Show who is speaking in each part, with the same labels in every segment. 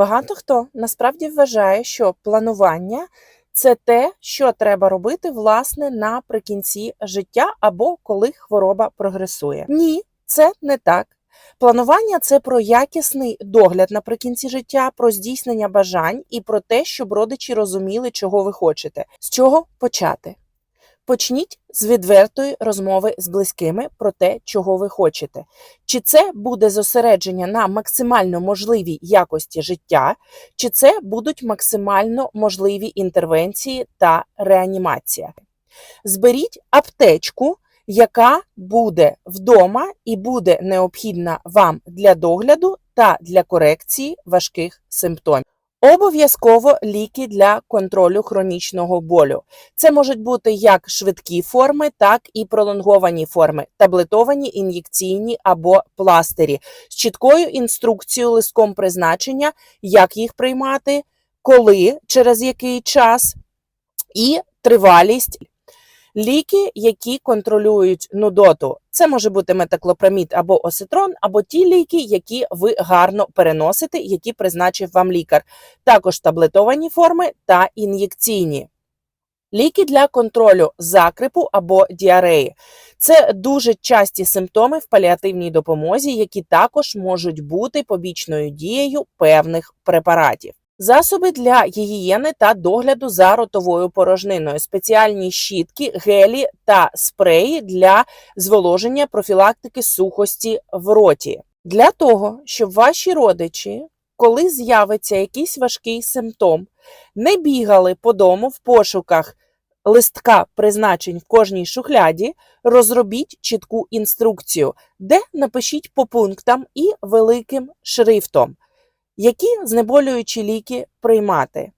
Speaker 1: Багато хто насправді вважає, що планування це те, що треба робити власне наприкінці життя або коли хвороба прогресує. Ні, це не так. Планування це про якісний догляд наприкінці життя, про здійснення бажань і про те, щоб родичі розуміли, чого ви хочете. З чого почати? Почніть з відвертої розмови з близькими про те, чого ви хочете. Чи це буде зосередження на максимально можливій якості життя, чи це будуть максимально можливі інтервенції та реанімація. Зберіть аптечку, яка буде вдома і буде необхідна вам для догляду та для корекції важких симптомів. Обов'язково ліки для контролю хронічного болю. Це можуть бути як швидкі форми, так і пролонговані форми, таблетовані, ін'єкційні або пластирі з чіткою інструкцією листком призначення, як їх приймати, коли, через який час і тривалість. Ліки, які контролюють нудоту, це може бути метаклопрамід або осетрон, або ті ліки, які ви гарно переносите, які призначив вам лікар. Також таблетовані форми та ін'єкційні. Ліки для контролю закрипу або діареї. Це дуже часті симптоми в паліативній допомозі, які також можуть бути побічною дією певних препаратів. Засоби для гігієни та догляду за ротовою порожниною, спеціальні щітки, гелі та спреї для зволоження профілактики сухості в роті. Для того, щоб ваші родичі, коли з'явиться якийсь важкий симптом, не бігали по дому в пошуках листка призначень в кожній шухляді, розробіть чітку інструкцію, де напишіть по пунктам і великим шрифтом які знеболюючі ліки приймати,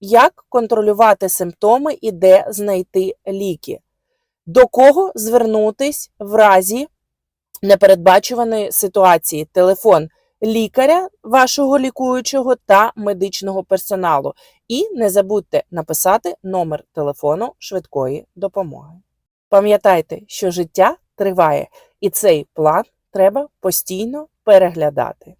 Speaker 1: як контролювати симптоми і де знайти ліки, до кого звернутись в разі непередбачуваної ситуації, телефон лікаря, вашого лікуючого та медичного персоналу. І не забудьте написати номер телефону швидкої допомоги. Пам'ятайте, що життя триває, і цей план треба постійно переглядати.